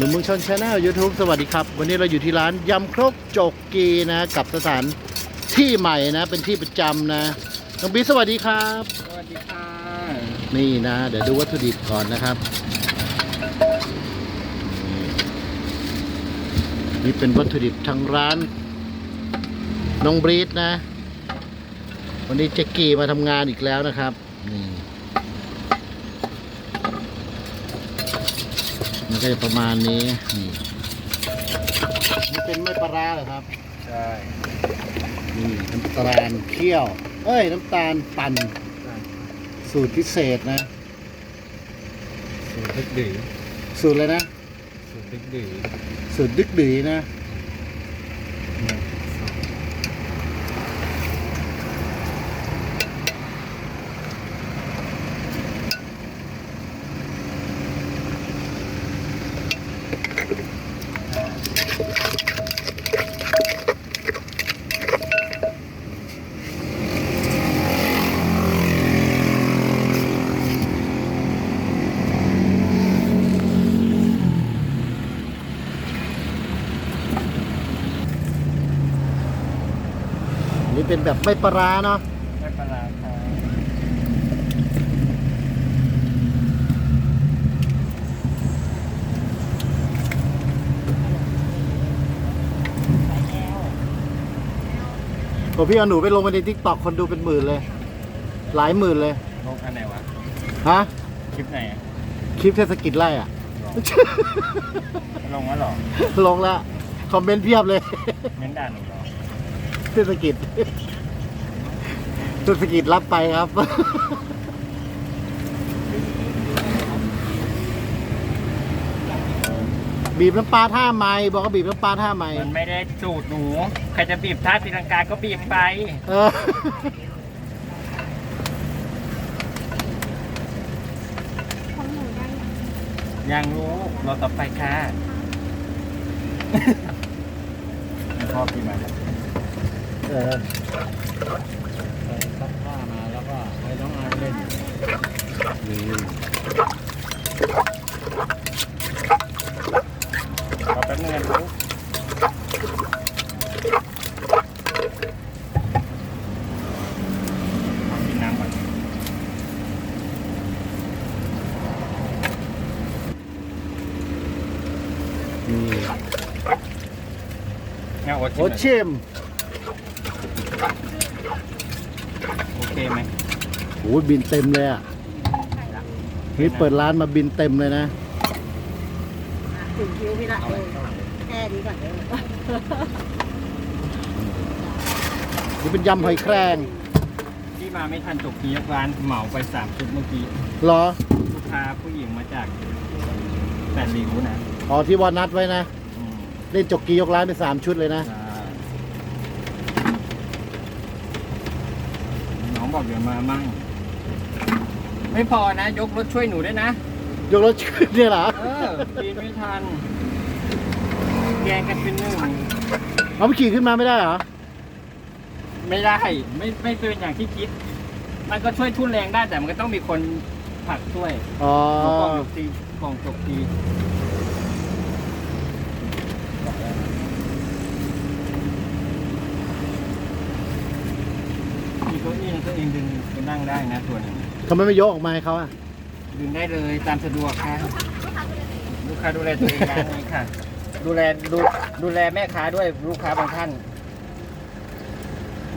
หนุ่มเมืองชนชาแนลยูทูบสวัสดีครับ วันนี้เราอยู่ที่ร้านยำครกจกกีนะ กับสถานที่ใหม่นะ เป็นที่ประจำนะน้องบีสวัสดีครับ สวัสดีค่ะ นี่นะ เดี๋ยวดูวัตถุดิบก่อนนะครับ นี่เป็นวัตถุดิบทางร้าน น้องบรีดนะ วันนี้เจ๊กกี้มาทำงานอีกแล้วนะครับ นี่ มันก็จะประมาณนี้นี่นี่เป็นไม่ปลาร้าเหรอครับ ใช่ นี่น้ำตาลเคี่ยว เอ้ย น้ำตาลปั่นสูตรพิเศษนะ สูตรดึกดือสูตรเลยนะ สูตรดึกดือสูตรดึกดือนะ นี่เป็นแบบไม่ปลาร้าเนาะไม่ปลาร้าค่ะพอพี่เอาหนูไปลงไปในทิกตอกคนดูเป็นหมื่นเลย หลายหมื่นเลยลงอันไหนวะ ฮะ คลิปไหนอะคลิปเทศกิจไล่อะลงแล้วเหรอ ลงแล้วคอมเมนต์เพียบเลย เม้นด่าหนูเหรอ เทศกิจเทศกิจรับไปครับ บีบน้ำปลาท่าไม้บอกว่าบีบน้ำปลาท่าไม้มันไม่ได้สูตรหนู ใครจะบีบท่าตีลังกาก็บีบไป เออของหนูได้ยังยังรู้รอต่อไปค่ะพ่อพี่มา แล้วเออใส่ซักผ้ามาแล้วก็ให้น้องอายเล่นนี่รอแป๊บนึงนะลูกกินน้ำก่อนนี่งั้นโอ๊ตโอ้ชิมหน่อย ชิม โอเคไหม โอ้ยบินเต็มเลยอะนี่เปิดร้านมาบินเต็มเลยนะถึงคิวพี่ละเออแค่นี้ก่อนเด้อนี่เป็นยำหอยแครงที่มาไม่ทันจบทียกร้านเหมาไปสามชุดเมื่อกี้เหรอลูกค้าผู้หญิงมาจากแปดริ้วนะอ๋อที่วานัดไว้นะอืมเล่นจกกียกร้านไปสามชุดเลยนะใช่น้องบอกเดี๋ยวมามั่ง ไม่พอนะ ยกรถช่วยหนูด้วยนะ ยกรถขึ้นเนี่ยเหรอเออปีนไม่ทันแกงกันเป็นหนึ่งเอาไปขี่ขึ้นมาไม่ได้เหรอ ไม่ได้ไม่ไม่เป็นอย่างที่คิด มันก็ช่วยทุ่นแรงได้แต่มันก็ต้องมีคนผลักช่วยอ๋อ กล่องยกตีกล่องจกตี เก้าอี้นะตัวเองดึงไปนั่งได้นะตัวหนึงทำไมไม่ยกออกมาให้เขาอะ ดึงได้เลยตามสะดวกค่ะลูกค้าดูแลตัวเองร้านนี้ค่ะ ดูแลดูดูแลแม่ค้าด้วยลูกค้าบางท่าน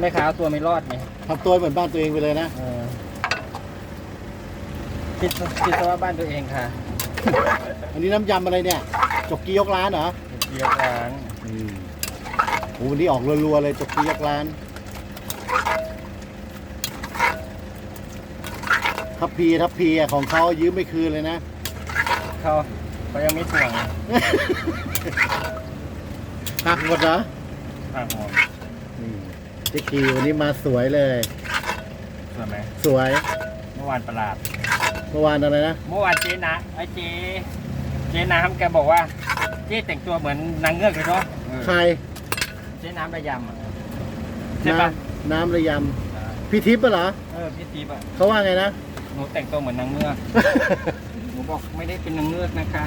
แม่ค้าเอาตัวไม่รอดไงทำตัวเหมือนบ้านตัวเองไปเลยนะ เออคิดคิดซะว่าบ้านตัวเองค่ะอันนี้น้ำยำอะไรเนี่ย จกกียกร้านเหรอเดียวร้านอืมโอ้วันนี้ออกรัวๆเลยจกกียกร้าน ทัพพีทัพพีอะของเขายืมไม่คืนเลยนะ เขาเขายังไม่ถ่วงหักหมดเหรอผักหอมอืมเจ๊กีวันนี้มาสวยเลย สวยไหมสวยเมื่อวานประหลาด เมื่อวานอะไรนะ เมื่อวานเจ๊นะไอ้เจ๊เจ๊น้ำแกบอกว่า เจ๊แต่งตัวเหมือนนางเงือกเลยเนาะเออใครเจ๊น้ำระยำอะใช่ปะน้ำน้ำระยำพี่ทิพย์ปะเหรอ เออพี่ตีบอะเขาว่าไงนะ หนูแต่งตัวเหมือนนางเงือก หนูบอกไม่ได้เป็นนางเงือกนะคะ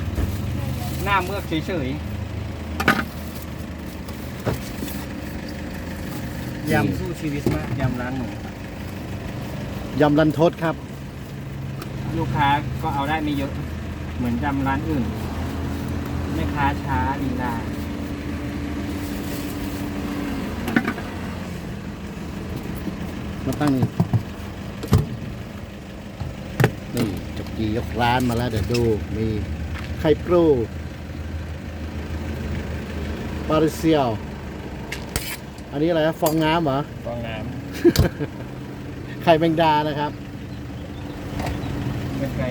หน้าเมือกเฉยๆยำสู้ชีวิตมากยำร้านหนูยำรันทดครับ ลูกค้าก็เอาได้ไม่เยอะ เหมือนยำร้านอื่นแม่ค้าช้าลีลามาตั้งนี่นี่จ กกียกร้านมาแล้วเดี๋ยวดู มีไข่ปรูปาริเซียว อันนี้อะไรนะฟองน้ำเหรอ ฟองน้ไข่แมงดานะครับำไม่ไกล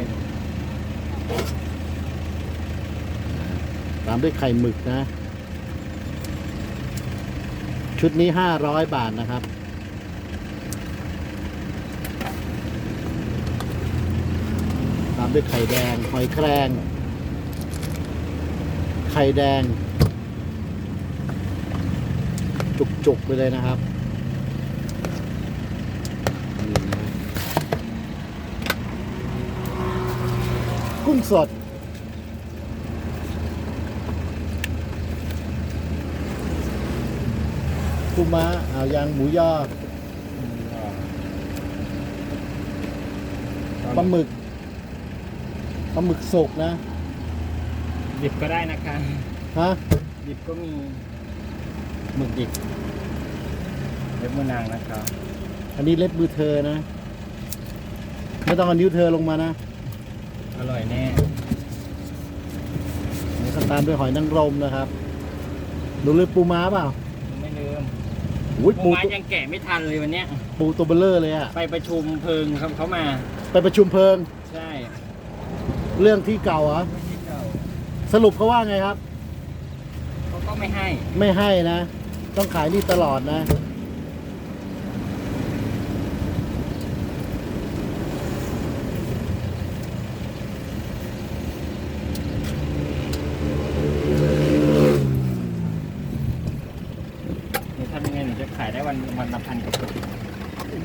ตามด้วยไข่หมึกนะ ชุดนี้ห้าร้อยบาทนะครับามด้วยไข่แดงหอยแครง ไข่แดง จุกๆไปเลยนะครับนี่นะกุ้งสด ปูม้าอ่าวยางหมูยอปลาหมึก ปลาหมึกสุกนะดิบก็ได้นะคะฮะดิบก็มีหมึกดิบเล็บมือนางนะครับ อันนี้เล็บมือเธอนะ ไม่ต้องเอานิ้วเธอลงมานะ อร่อยแน่นี่ก็ตามด้วยหอยนางรมนะครับดูเลยปูม้าเปล่าไม่ลืมอุ้ยปูปูม้ายังแกะไม่ทันเลยวันเนี้ยปูตัวเบลเลอร์เลยอะไปประชุมเพลิงครับเขามา ไปประชุมเพลิงใช่ เรื่องที่เก่าเหรอไม่ใช่เก่าสรุปเขาว่าไงครับ เขาก็ไม่ให้ ไม่ให้นะ ต้องขายนี่ตลอดนะ หนูทำยังไงหนูจะขายได้วันวันละพันกระปุก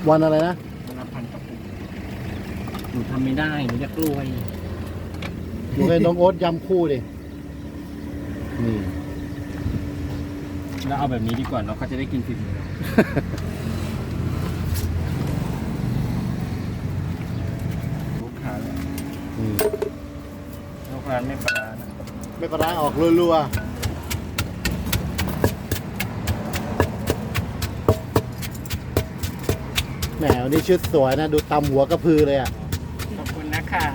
วันอะไรนะ วันละพันกระปุกหนูทำไม่ได้ หนูจะกล้วย อยู่กับน้องโอ๊ตยำคู่ดิ นี่ แล้วเอาแบบนี้ดีกว่าเนาะเขาจะได้กินฟรีๆลูกค้าเลยอืมลูกค้าไม่ปลาร้านะไม่ปลาร้าออกรัวๆแหมวันนี้ชุดสวยนะ ดูตำหัวกระพือเลยอะขอบคุณนะคะ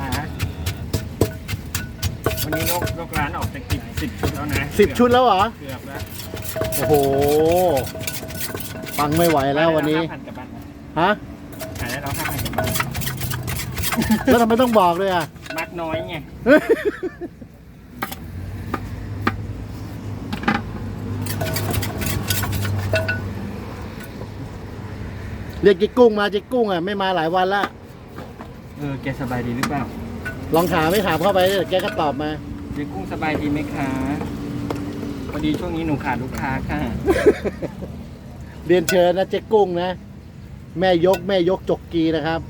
วันนี้ลูกลูกร้านออกจากกิจสิบชุดแล้วนะสิบชุดแล้วเหรอ เกือบแล้วโอ้โหฟังไม่ไหวแล้ววันนี้ห้าพันกับบ้านนะฮะ ขายได้แล้วห้าพันกับบ้านแล้วทำไมต้องบอกด้วยอะ มัดน้อยไงเรียกเจ๊กุ้งมาเจ๊กุ้งอะ ไม่มาหลายวันละ เออแกสบายดีหรือเปล่า ลองถามไม่ถามเข้าไปเดี๋ยวแกก็ตอบมาเจ๊กุ้งสบายดีไหมคะพอดีช่วงนี้หนูขาดลูกค้าค่ะ เรียนเชิญนะเจ๊กุ้งนะ แม่ยกแม่ยกจกกีนะครับ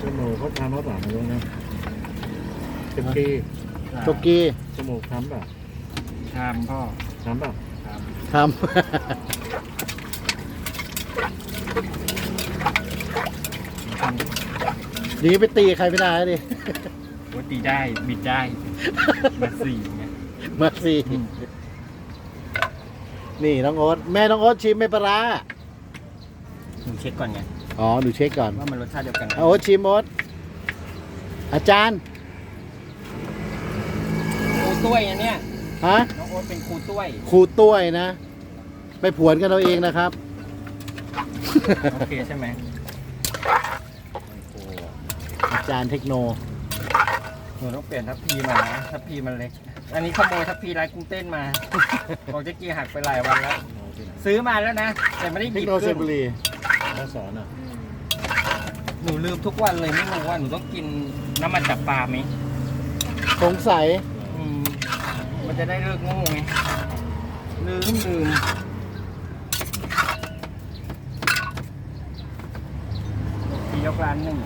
จมูก เขาทำมาแบบนี้นะจมูกจกกีจมูกทำแบบชามพ่อทำแบบครับททำำดีไปตีใครไม่ได้ดิโอ้ตีได้ บิดได้ มาสี่ไงมาสิอืมนี่น้องโอ๊ตแม่น้องโอ๊ตชิมไม่ปลาร้าหนูเช็คก่อนไงอ๋อหนูเช็คก่อน ว่ามันรสชาติเดียวกันไหมเอาโอ๊ตชิมโอ๊ต อาจารย์ครูตุ้ยอันเนี้ยฮะน้องโอ๊ตเป็นครูตุ้ยครูต้วยนะ ไปผวนกันเราเองนะครับ โอเคใช่ไหมอาจารย์เทคโน หนูต้องเปลี่ยนทัพพีมานะทัพพีมันเล็ก อันนี้ขโมยทัพพีร้านกุ้งเต้นมา บอกเจ๊กี้หักไปหลายวันแล้ว ซื้อมาแล้วนะ แต่ไม่ได้หเทคยิบโนโลยีขึ้นบุรีมาสอนอะหนูลืมทุกวันเลยไม่รู้ว่าหนูต้องกิน น้ำมันจับปลาไหมสงสัยอืมมันจะได้เลิกโง่ไงลืมลืมพี่ยกร้านหนึ่ง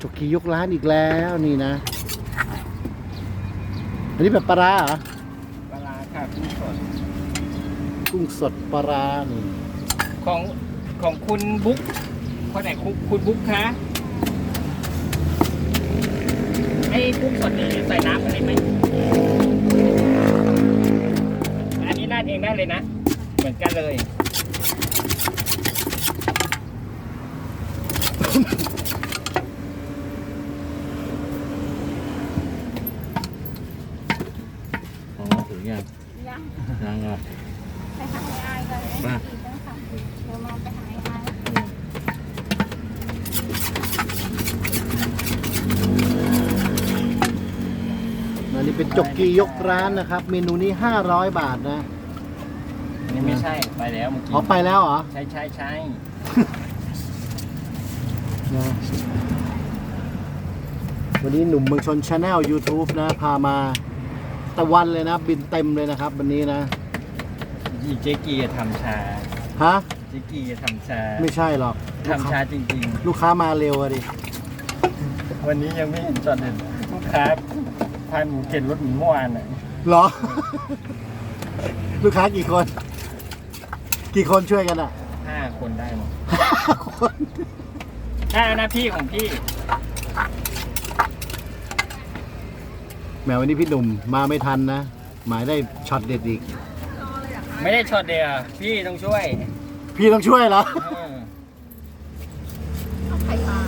จกกียกร้านอีกแล้วนี่นะ อันนี้แบบปลาร้าเหรอปลาร้าค่ะกุ้งสดกุ้งสดปลาร้านี่ของของคุณบุ๊กคนไหนคุณคุณบุ๊กคะ ไอ้กุ้งสดนี่ใส่น้ำอะไรไหมอันนี้ราดเองได้เลยนะ เหมือนกันเลยอ๋อถึงยังยังยังอะไปทางไอก่อนเลย มา จกกียกร้านนะครับ เมนูนี้ 500 บาทนะ อันนี้ไม่ใช่ไปแล้วเมื่อกี้อ๋อไปแล้วเหรอใช่ใช่ใช่นะวันนี้หนุ่มเมืองชนชาแนล YouTube นะ พามาตะวันเลยนะ บินเต็มเลยนะครับ วันนี้นะอีเจ๊กีจะทำชาฮะ เจ๊กีจะทำชาไม่ใช่หรอกทำชาจริง ลูกค้ามาเร็วอะดิ ๆ วันนี้ยังไม่เห็นจอดเด็ดลูกค้า พาหนูเก็บรถหนูเมื่อวานอะเหรอ ลูกค้ากี่คน กี่คนช่วยกันอะ ห้าคนได้มั้งคนห้าหน้าพี่ของพี่แหมวันนี้พี่หนุ่มมาไม่ทันนะ หมายได้ช็อตเด็ดอีก ไม่ได้ช็อตเดียวพี่ต้องช่วยพี่ต้องช่วยเหรอ เออไข่ปลา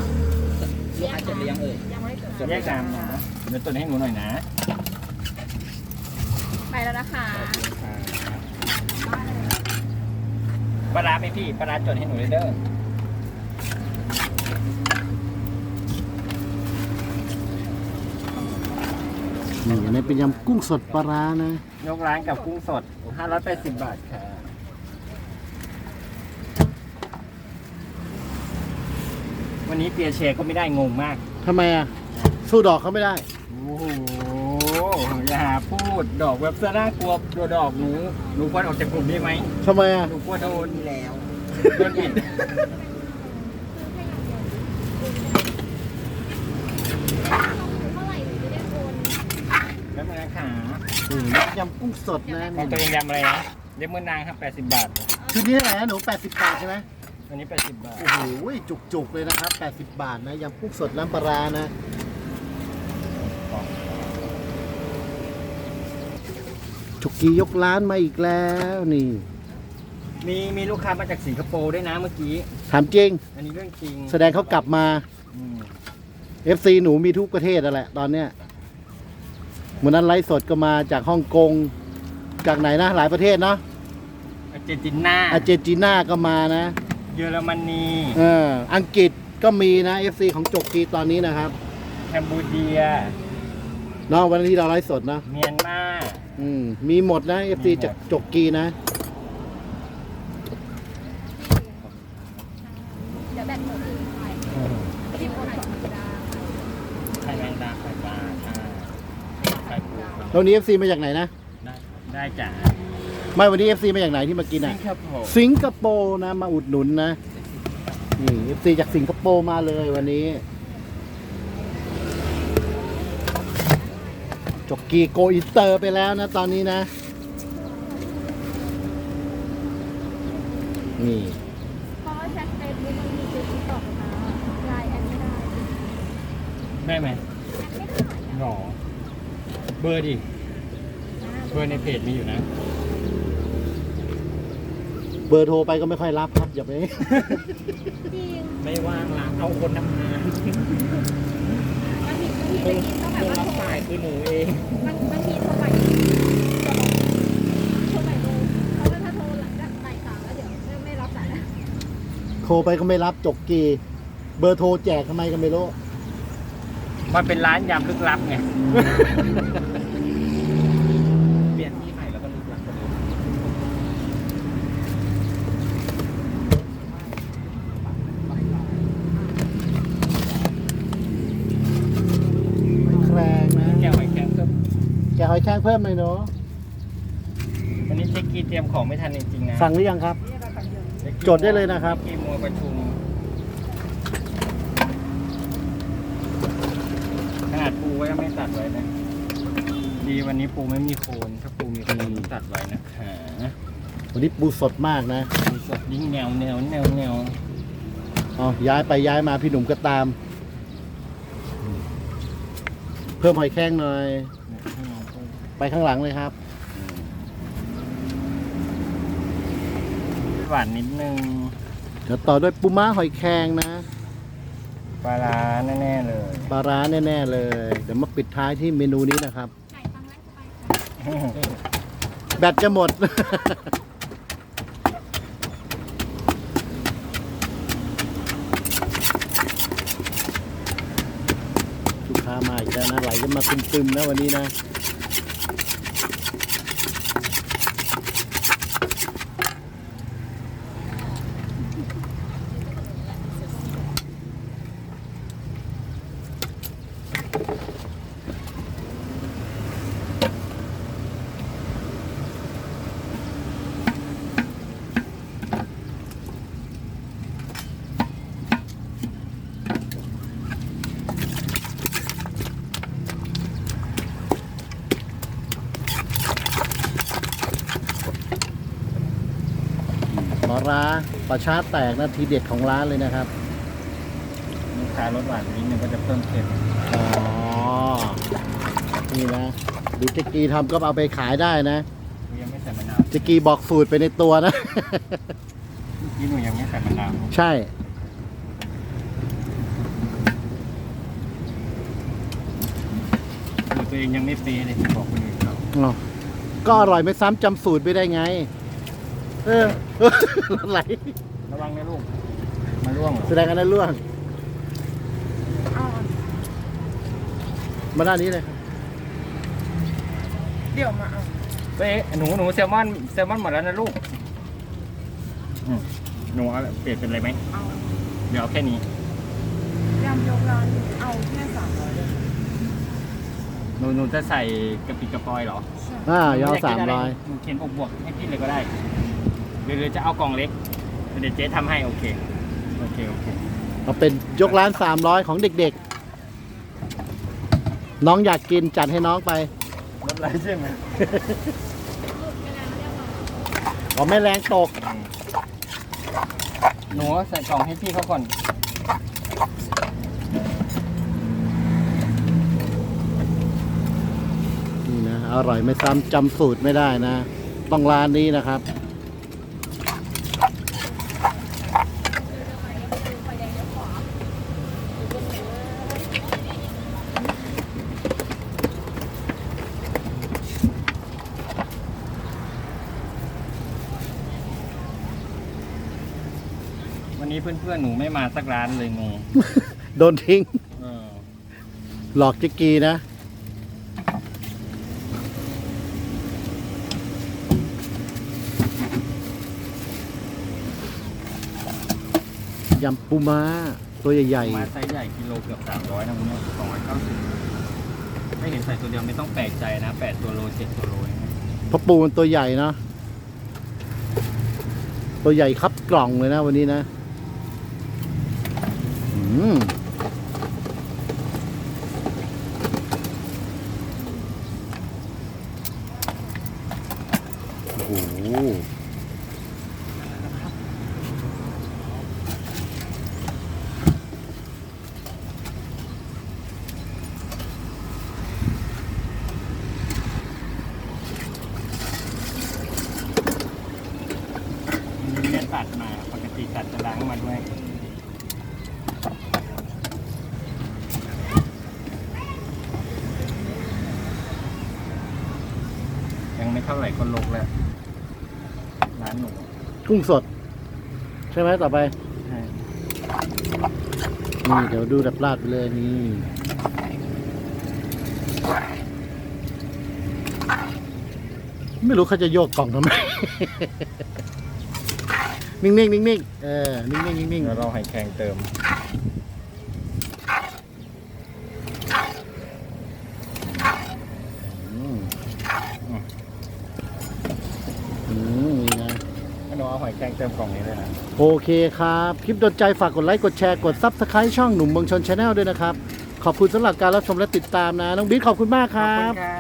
ลูกค้าจะเลี้ยงเอ่ยยังไม่ได้จดแยกน้ำนะ เดี๋ยวตัวนี้ให้หนูหน่อยนะไปแล้วนะคะปลาร้าไหมพี่ปลาร้าจดให้หนูเลยเด้อนี่อันนี้เป็นยำกุ้งสดปลาร้านะ ยกร้านกับกุ้งสด 580 บาทค่ะ วันนี้เปียเชก็ไม่ได้งงมากทำไมอะ สู้ดอกเขาไม่ได้ โอ้โหอย่าหาพูดดอกเว็บเสื้อน่ากลัวตัวดอกหนูหนูควรออกจากกลุ่มได้ไหมทำไมอะ หนูกลัวโดนแล้วโดนบิดแล้วมันนะคะนี่ยำกุ้งสดนะของตัวเองยำอะไรนะเล็บมือนางครับ80 บาท ชุดนี้เท่าไหร่นะหนู 80 บาทใช่ไหมอันนี้ 80 บาท โอ้โหจุกๆเลยนะครับ 80 บาทนะยำกุ้งสดน้ำปลาร้านะ จุกียกร้านมาอีกแล้วนี่มีมีลูกค้ามาจากสิงคโปร์ด้วยนะเมื่อกี้ ถามจริง อันนี้เรื่องจริงแสดงเขากลับมา อืม FC หนูมีทุกประเทศนั่นแหละตอนเนี้ยเหมือนนั้นไลฟ์สดก็มาจากฮ่องกง จากไหนนะหลายประเทศเนาะอาร์เจนตินาอาร์เจนตินาก็มานะ เยอรมนีเอออังกฤษก็มีนะ FC ของจกกีตอนนี้นะครับ แคมบูเดีย เนาะวันที่เราไลฟ์สดเนาะเมียนมาอืมมีหมดนะ FC จากจกกีนะ เดี๋ยวแบ่งหมดอีกหน่อยที่โอนไข่ธรรมดาไข่แมงดาไข่ปลาค่ะไข่ปูแล้ววันนี้ FC มาจากไหนนะ ได้ได้จ้ะไม่วันนี้ FC มาจากไหนที่มากินสิอะงคโปร์สิงคโปร์นะมาอุดหนุนนะ นี่ FC จากสิงคโปร์มาเลยวันนี้ กกีโกอินเตอร์ไปแล้วนะตอนนี้นะ นี่เพราะว่าแชทเฟซบุ๊กมันมีติ๊กต็อกนะไลน์แอดไม่ได้ได้ไหมแอดไม่ได้หรอเบอร์ดิ เบอร์ในเพจมีอยู่นะ เบอร์โทรไปก็ไม่ค่อยรับครับอย่าไป จริง ไม่ว่างละเอาคนทำงานบางทีบางทีไปกินต้องแบบคนว่ารับโทรสายคือหนูเองบางบางทีโทรไปโทรไปดูเพราะว่าถ้าโทรหลังจากบ่ายสามแล้วเดี๋ยวไม่ไม่รับสายนะโทรไปก็ไม่รับจกกีเบอร์โทรแจกทำไมก็ไม่รู้ มันเป็นร้านยำลึกลับไง เปลี่ยนที่ใหม่แล้วก็ลึกลับไปเลย แครงนะ แก้วหอยแครงเพิ่ม แกะหอยแครง เพิ่มเลยเนาะวันนี้เจ๊กีเตรียมของไม่ทันจริงๆนะสั่งหรือยังครับจดได้เลยนะครับ เจ๊กีมัวประชุม ขนาดปูไว้ก็ไม่ตัดไว้นะ ดีวันนี้ปูไม่มีโคนถ้าปูมีโคนตัดไว้นะคะวันนี้ปูสดมากนะปูสดยิ่งแนวแนวแนวแนวเอาย้ายไปย้ายมาพี่หนุ่มก็ตาม เพิ่มหอยแครงหน่อย ไปข้างหลังเลยครับ หวานนิดนึงเดี๋ยวต่อด้วยปูม้าหอยแครงนะ ปลาร้าแน่ๆเลย ปลาร้าแน่ๆเลย เดี๋ยวมาปิดท้ายที่เมนูนี้นะครับ แบตจะหมด ลูกค้ามาอีกแล้วนะไหลกันมาตึมๆนะวันนี้นะ ร้าปลาชาแตกนะทีเด็ดของร้านเลยนะครับลูกค้ารสหวานนิดนึงก็จะเพิ่มเค็มอ๋อนี่นะดูเจกีทำก็เอาไปขายได้นะยังไม่ใส่มะนาวเจกีบอกสูตรไปในตัวนะที่หนูยังไม่ใส่มะนาวใช่หนูตัวเองยังไม่เป๊ะเลยบอกคนอื่นเขาอ๋อก็อร่อยไม่ซ้ำจำสูตรไม่ได้ไง เออไหลระวังนะลูกมาร่วงเหรอแสดงกันนั้นล่วงมาด้านนี้เลยครับเดี๋ยวมาเอาเป๊ะหนูหนูแซลมอนแซลมอนหมดแล้วนะลูกอืมหนูเอาเปลี่ยนเป็นอะไรไหมเอาเดี๋ยวเอาแค่นี้ยำยกร้านเอาแค่สามร้อยเลยหนูหนูจะใส่กะปิกระปอยเหรออ่ายาวหนูกสามกินะไร้อยหนูเขียนบวกๆให้พี่เลยก็ได้ หรือหรือจะเอากล่องเล็กเดี๋ยวเจ๊ทำให้โอเคโอเคโอเคเอาเป็นยกร้านสามร้อยของเด็กๆ น้องอยากกินจัดให้น้องไปรถไรใช่ไหมอ๋อแม่แรงตก หนูใส่กล่องให้พี่เขาก่อน นี่นะ อร่อยไม่ซ้ำจำสูตรไม่ได้นะ ต้องร้านนี้นะครับ พื่อนๆหนูไม่มาสักร้านเลยงงโดนทิ้ง เออหลอกจิกกีนะ ยำปูม้า ตัวใหญ่มาไซส์ใหญ่กิโลเกือบสามร้อยนะคุณเนี่ยสองร้อยเก้าสิบไม่เห็นใส่ตัวเดียวไม่ต้องแปลกใจนะแปดตัวโลเจ็ดตัวโลอย่างเงี้ยๆเพราะปูมันตัวใหญ่เนาะตัวใหญ่ครับกล่องเลยนะวันนี้นะอืม โอ้โห อันนี้แม่ตัดมาปกติตัดจะล้างมาด้วย ยังไม่เท่าไหร่ก็ลกแล้ว ร้านหนู กุ้งสด ใช่ไหมต่อไปนี่เดี๋ยวดูดับลาดไปเลยนี่ไม่รู้เขาจะโยกกล่องทำไม นิ่งๆนิ่งๆเออ นิ่งๆนิ่งเดี๋ยวเราให้แข่งเติม ๆอืมอืมนี่นะ ให้หนูเอาหอย แครงเติมกล่องนี้เลยนะโอเคครับ คลิปโดนใจฝากกดไลค์กดแชร์กดซับสไคร b ์ช่องหนุ่มเมืองชนชาแนลด้วยนะครับ ขอบคุณสำหรับการรับชมและติดตามนะ น้องบิ๊กขอบคุณมากคขอบรัคุบณค่ะ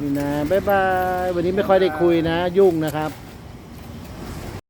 นี่นะบ๊ายบาย วันนี้ไม่ค่อยได้คุยนะ ยุ่งนะครับ